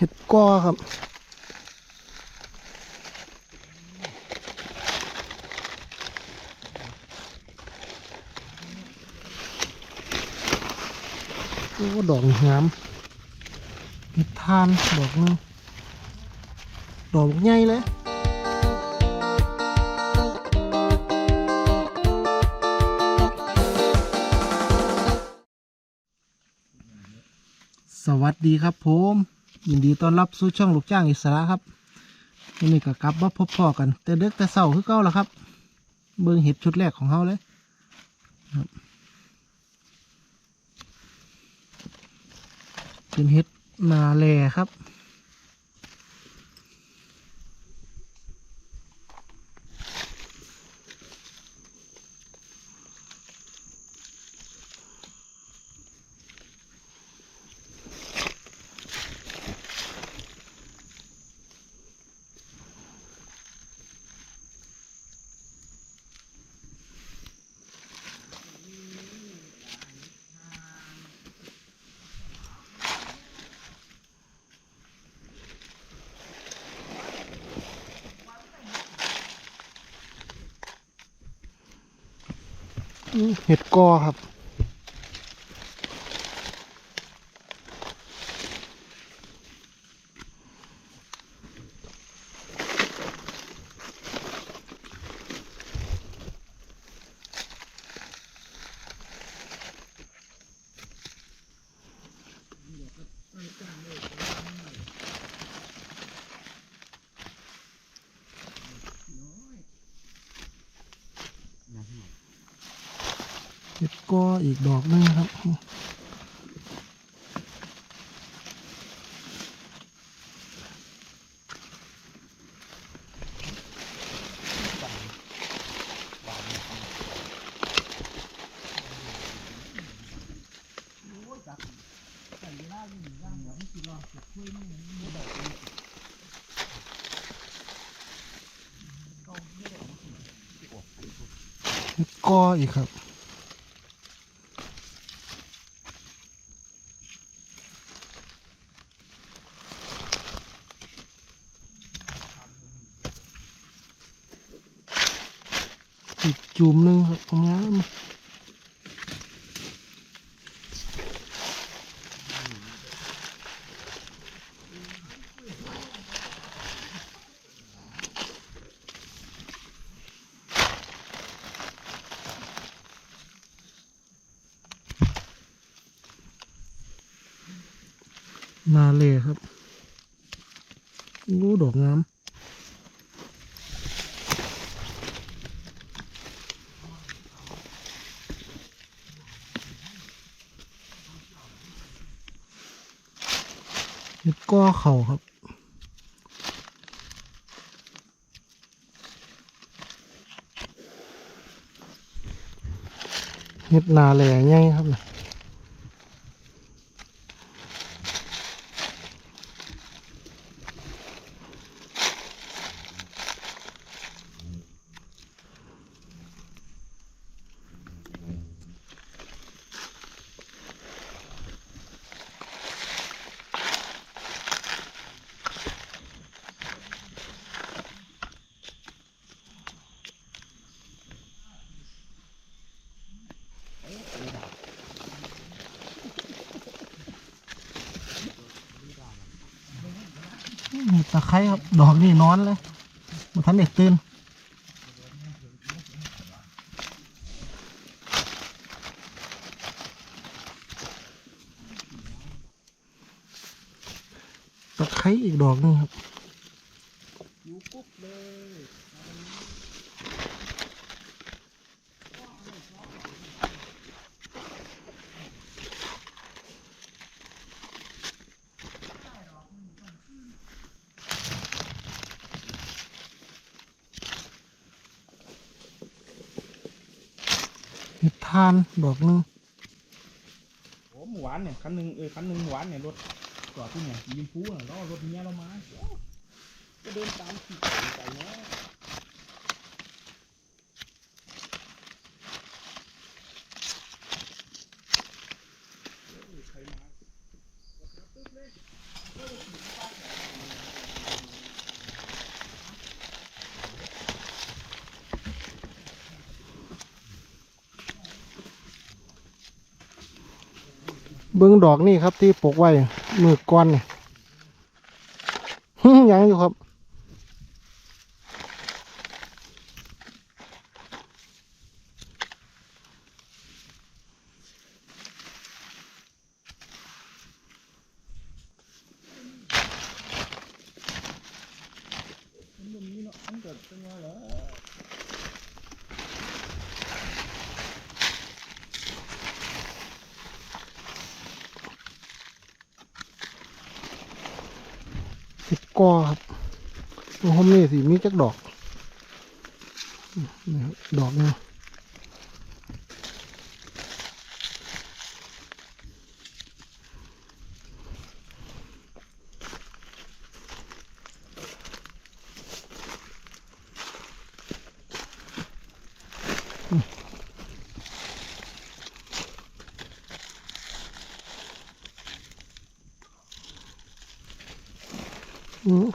เห็ดก้อครับโอ้ดอกงามเห็ดทานดอกนึงดอกใหญ่เลยสวัสดีครับผม ยินดีต้อนรับสู่ช่องลูกจ้างอิสระครับวันนี้ก็กลับมาพบพ่อกัน แต่เด็กแต่เศร้าคือเก่าแล้วครับ เบิ้งเห็ดชุดแรกของเขาเลยครับเป็นเห็ดนาแลครับ เห็ดกอครับ กออีกดอกหนึงครับเห็อีกครับ อีก จุ่มนึงครับงามมาเลยครับรู้ดอกงาม เห็ด ก้อเข่าครับ เห็ดนาแหล่ง่ายครับนะ ตะไคร้ครับ ดอกนี่นอนเลยมาทันเด็กตื่นตะไคร้อีกดอกหนึงครับ เห็ดทานดอกนึงโอ้หมูหวานเนี่ยคันหนึ่งเออคันหนึ่งหวานเนี่ยรถจอดที่เนี่ยยิมพูน่ะรอรถเมียเรามาก็เดินตามขี่ไปเนาะ เบิ้งดอกนี่ครับที่ปกไว้มือก้อนเนี่ยยังอยู่ครับมันบ่มีเนาะมันเกอครับโอ้โงนี้สิมีจักดอกดอกเนี่ย ม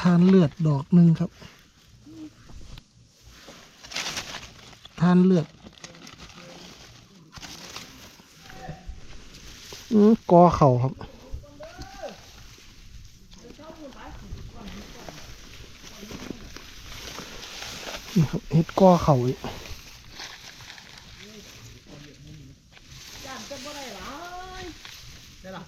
ทานเลือดดอกหนึ่งครับ ทานเลือดอกอเข่าครับนี่ครับเห็ดกอเข่าอีก ได้ล่ะ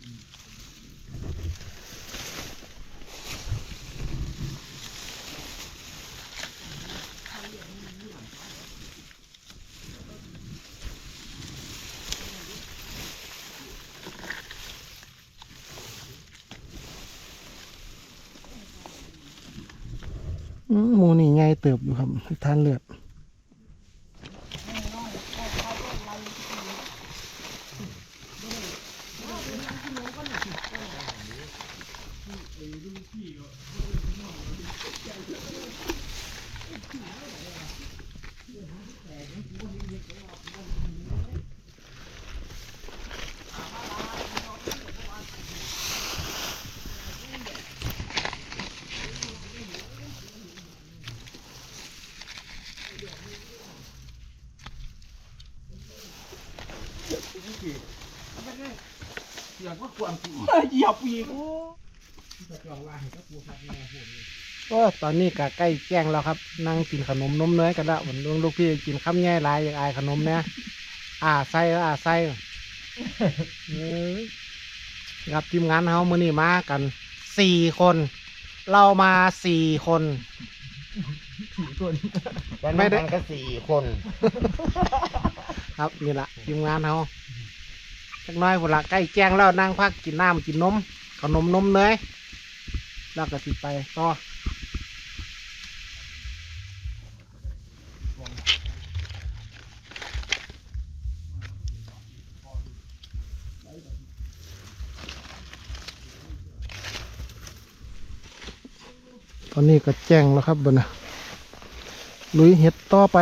อืม หมูนี่ใหญ่เติบอยู่ครับทานเลือด เเสียงว่าความสิเหยียบอีกโอ้จะจองว่าให้ก็กลัวพัดแม่พูดเลยก็ตอนนี้ก็ใกล้แจ้งแล้วครับ นั่งกินขนมนมเนยกันแล้วผมลูกพี่กินข้าวแง่หลายอยากอายขนมเนี่ยอ่าไส้อ่าไส้เอ้ยครับทีมงานเฮามื้อนี้มากันสี่คน เรามาสี่คนไม่ได้ก็สี่คน ครับนี่แหละทีมงานเฮา จักหน้อยพุ่นละใกล้แจ้งแล้วนั่งพักกินน้ำกินนมขนมนมเนยแล้วก็ติดไปต่อตอนนี้ก็แจ้งแล้วครับบนนะลุยเห็ดต่อไป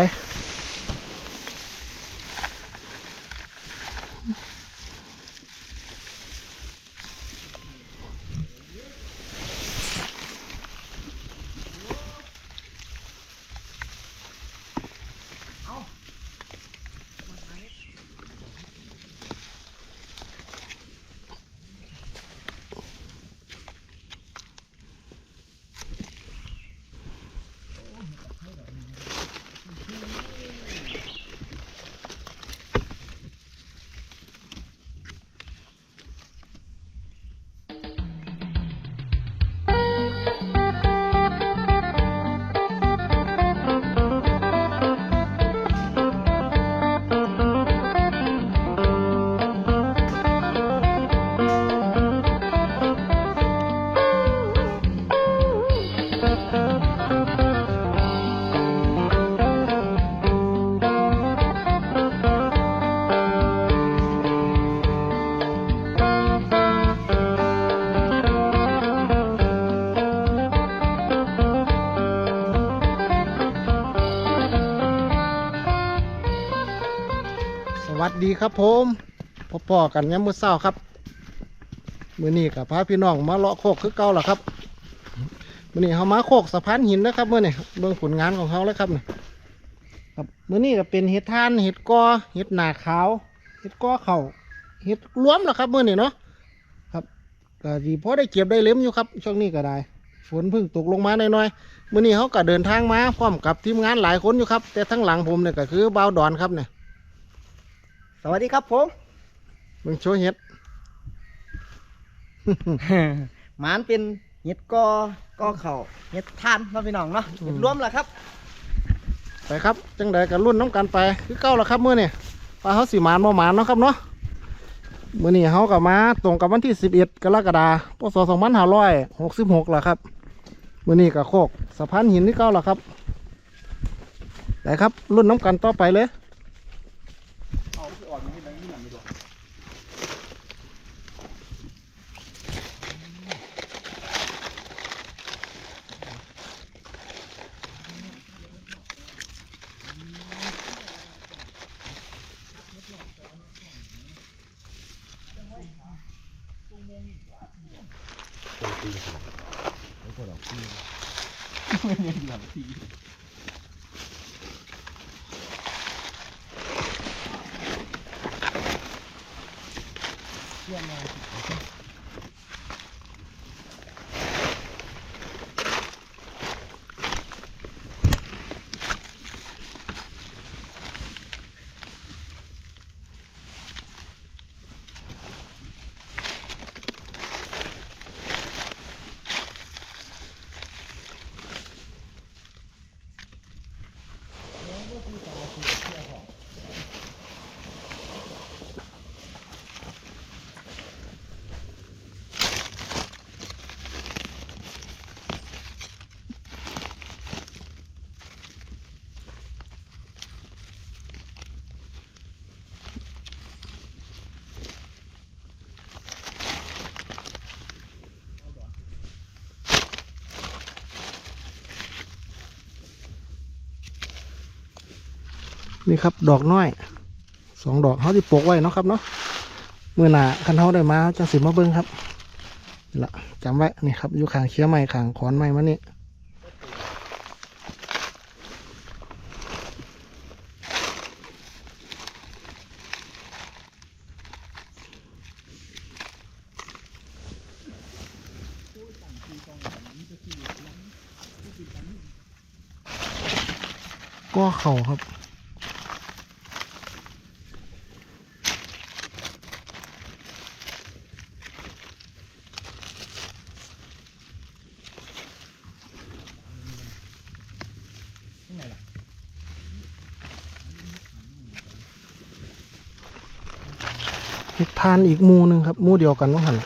วัสดีครับผมพบพ่อกันยามมื้อเช้าครับ มื้อนี้กับพาพี่น้องมาเลาะโคกคือเก่าล่ะครับ มื้อนี้เฮามาโคกสะพานหินนะครับมื้อนี้เบิ่งผลงานของเขาแล้วครับนี่ครับมื้อนี้ก็เป็นเห็ดท่านเห็ดกอเห็ดหนาขาวเห็ดกอเข่าเห็ดรวมล่ะครับมื้อนี้เนาะครับก็ดีพอได้เก็บได้เล็มอยู่ครับ ช่วงนี้ก็ได้ฝนเพิ่งตกลงมาหน่อยๆมื้อนี้เขาก็เดินทางมาพร้อมกับทีมงานหลายคนอยู่ครับ แต่ทั้งหลังผมเนี่ยก็คือบ่าวดอนครับเนี่ย วัสดีครับผมมึงโชว์เห็ด หมานเป็นเห็ดกอกอเข่าเห็ดทานเนาะพี่น้องเนาะเห็ดรวมแหละครับ ไปครับ จังใดกันรุ่นน้ำกันไป คือเก้าแล้วครับมื่อนี่ปลาเขาสีมานบ่หมานเนาะครับเนาะมื่อนี้เขากับมาตรงกับวันที่สิบเอ็ดกรกฎาคมพศสองพันห้าร้อยหกสิบหกแล้วครับมื่อนี้กับโคกสะพานหินที่เก้าแล้วครับไปครับ รุ่นน้ำกันต่อไปเลย Yeah, man. Okay. นี่ครับ ดอกน้อยสองดอกเขาที่ปลูกไว้เนาะครับเนาะเมื่อหนาคันเขาได้มาจะสิมาเบิ้งครับละจำไว้นี่ครับอยู่ขางเคี้ยวไม้ขางขอนไม้มานนี่ก็เข่าครับ เห็ดทานอีกมูหนึ่งครับมูเดียวกันว่าหัน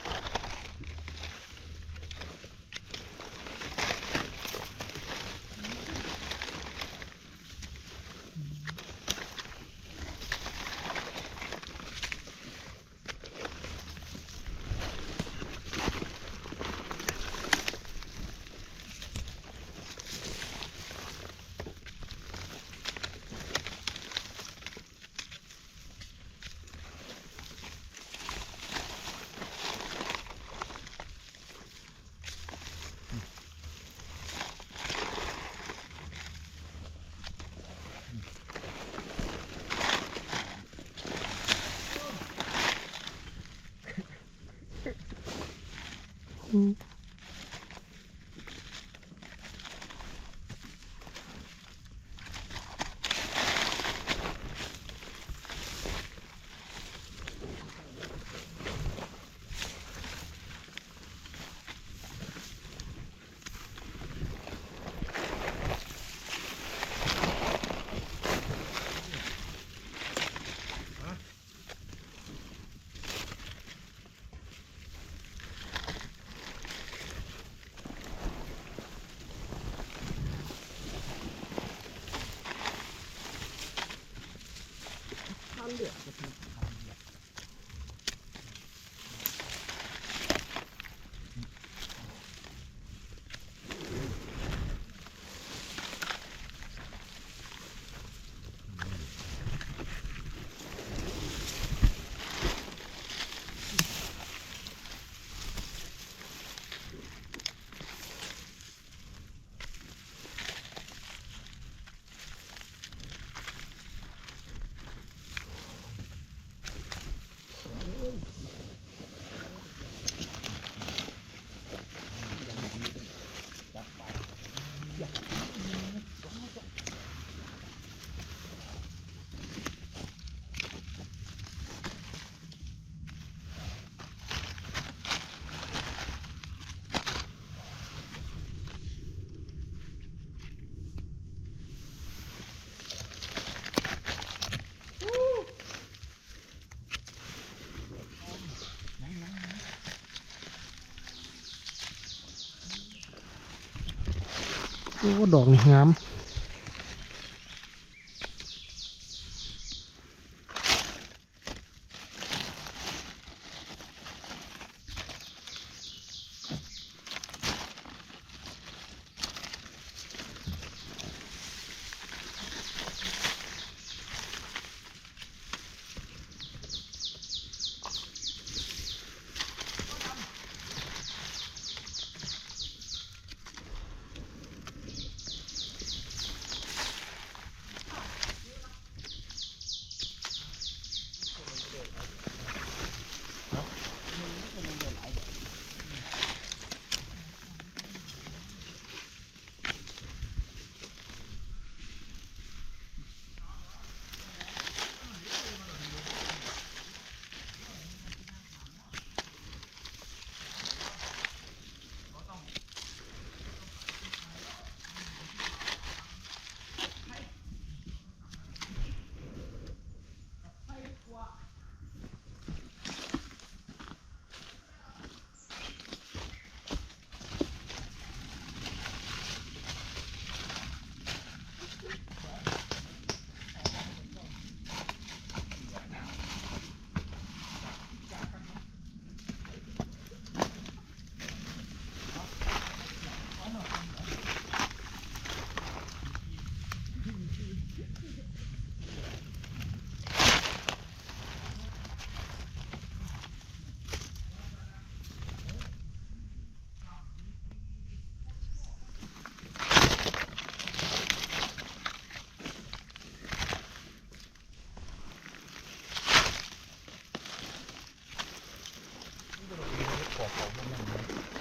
ดอกงาม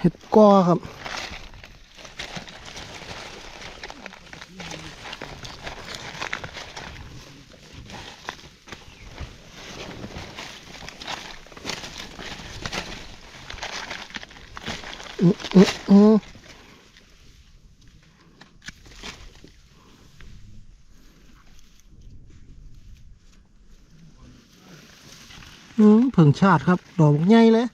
เห็ดก้อครับ อืออืออือเพิ่งชาติครับ ดอกใหญ่เลย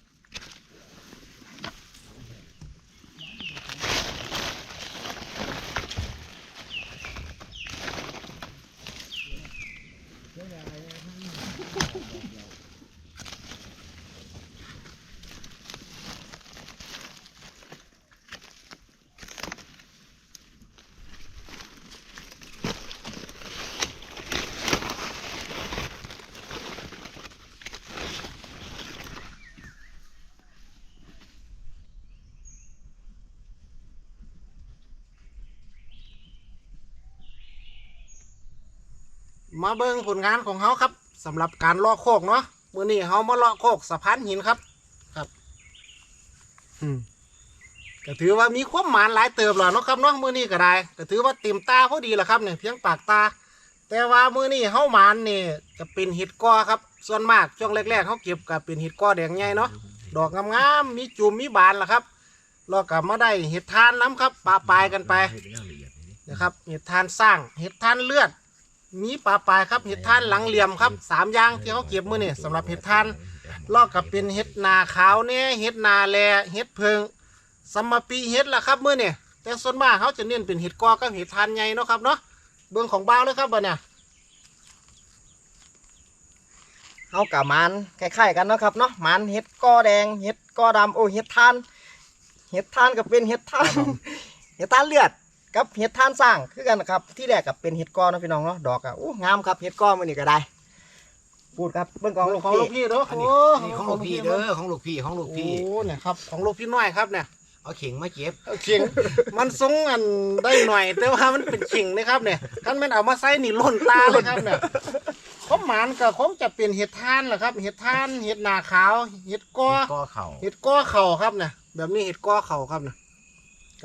มาเบิ่งผลงานของเขาครับสำหรับการลอกโคกเนาะมื้อนี้เขามาลอกโคกสะพานหินครับครับก็ถือว่ามีความหมานหลายเติบแล้วเนาะครับเนาะมื้อนี้ก็ได้ก็ถือว่าเต็มตาพอดีแหละครับเนี่ยเพียงปากตา แต่ว่ามื้อนี้เฮาหมานนี่จะเป็นเห็ดกอครับ ส่วนมากช่วงแรกๆเขาเก็บก็เป็นเห็ดกอแดงใหญ่เนาะดอกงามๆมีจุ่มมีบานล่ะครับแล้วก็มาได้เห็ดทานน้ำครับปลาปลายกันไปนะครับเห็ดทานสร้างเห็ดทานเลือด มีปลาปลายครับเห็ดทานหลังเหลี่ยมครับสามอย่างที่เขาเก็บมือนี่สำหรับเห็ดทานลอกกับเป็นเห็ดนาขาวเนี่ยเห็ดนาแลเห็ดเพิงสัมมาปีเห็ดล่ะครับมือนี่แต่ส่วนมากเขาจะเน้นเป็นเห็ดกอกับเห็ดทานใหญ่เนาะครับเนาะเบื้องของบ้าวเลยครับบ่เนี่ยเอากับมันคล้ายๆกันเนาะครับเนาะมันเห็ดกอแดงเห็ดกอดำโอ้เห็ดทานเห็ดทานกับเป็นเห็ดทานเห็ดทานเลือด กับเห็ดทานสร้างคือกันนะครับ ที่แรกกับเป็นเห็ดกอเนาะพี่น้องเนาะดอกอะอู้งามครับเห็ดกอมันนี่ก็ได้พูดครับเบื้องกองลูกของลูกพี่พี่เด้ออันโอ้นี้อันนี้ของลูกพี่เด้อของลูกพี่ของลูกโอ้พี่เนี่ยครับของลูกพี่น้อยครับเนี่ยเอาเข่งมาเก็บเอาเข่งมันทรงอันได้หน่อย แต่ว่ามันเป็นเข่งนะครับเนี่ยท่านแม่นเอามาใส่นี่หล่นตาเลยครับเนี่ยข้อหมานก็คงจะเป็นเห็ดทานแหละครับ เห็ดทานเห็ดนาขาว เห็ดกอก็เข่าเห็ดก้อเข่าครับเนี่ยแบบนี้เห็ดก้อเข่าครับเนี่ย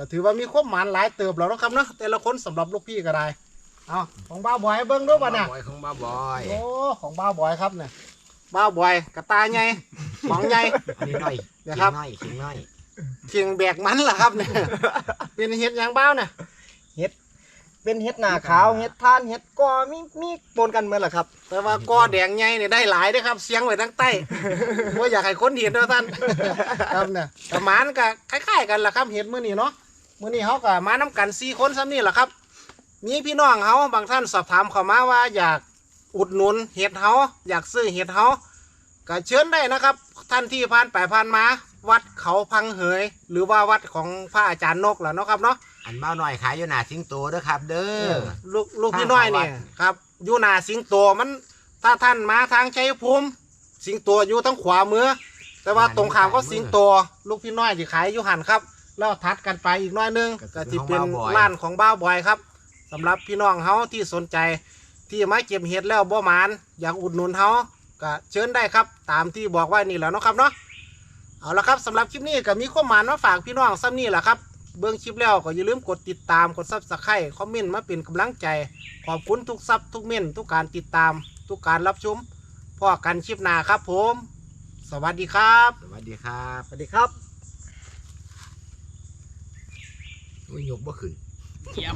ก็ถือว่ามีความหมานหลายเติบแล้วเนาะครับเนาะแต่ละคนสำหรับลูกพี่ก็ได้เอาของบ้าวบอยเบิ้งด้วยป่ะเนี่ยบอยของบ้าบอยโอ้ของบ้าวบอยครับเนี่ยบ้าวบอยกระตาใหญ่หมองใหญ่อันนี้น้อยเดี๋ยวเข่ครับงน้อยเข่งน้อยเคียงแบกมันล่ะครับเนี่ยเป็นเห็ดหยางบ้าวเนี่ยเป็นเห็ดหนาขาวเห็ดทานเห็ดกอมีมีปนกันเหมือนล่ะครับ แต่ว่าก้อแดงใหญ่เนี่ยได้หลายเด้อครับ เสียงไว้ทั้งใต้ว่าอยากให้คนเห็นเด้อท่านครับเนี่ยกระมานก็คล้ายๆกันล่ะครับเห็ดมื้อนี้เนาะ มื้อนี้เขาก็มาน้กันสี่คนซ้ำนี่แหละครับ มีพี่น้องเขาบางท่านสอบถามเข้ามาว่าอยากอุดหนุนเห็ดเขาอยากซื้อเห็ดเขาก็เชิญได้นะครับ ท่านที่ผ่านไปผ่านมา วัดเขาพังเหย หรือว่าวัดของพระอาจารย์นกแหละเนาะครับเนาะอันบ้าน้อยขายอยู่หน้าสิงโตเด้อครับ เด้อลูกลูกพี่น้อยเนี่ยครับอยู่หนาสิงโตมันถ้าท่านมาทางชัยภูมิสิงโตอยู่ทางขวามือแต่ว่าตรงข้ามก็สิงโตลูกพี่น้อยที่ขายอยู่หันครับ แล้วทัดกันไปอีกหน้อยหนึงก็จะเป็นร้านของบ้าวบอยครับสำหรับพี่น้องเฮาที่สนใจ ที่มาเก็บเห็ดแล้วบ่หมานอยากอุดหนุนเฮาก็เชิญได้ครับ ตามที่บอกไว้นี่แหล้วเนาะครับเนาะเอาละครับสำหรับคลิปนี้ก็มีข้อมานมาฝากพี่น้องซ้ำนี่แหละครับเบื้องคลิปแล้วก็อย่าลืมกดติดตามกดซับสไครต์คอมเมนต์มาเป็นกำลังใจ ขอบคุณทุกซับทุกเม่นทุกการติดตาม ทุกการรับชมพอกันคลิปหน้าครับผม สวัสดีครับ สวัสดีครับ สวัสดีครับ ไม่ยยกบ่ขึ้นเขียบ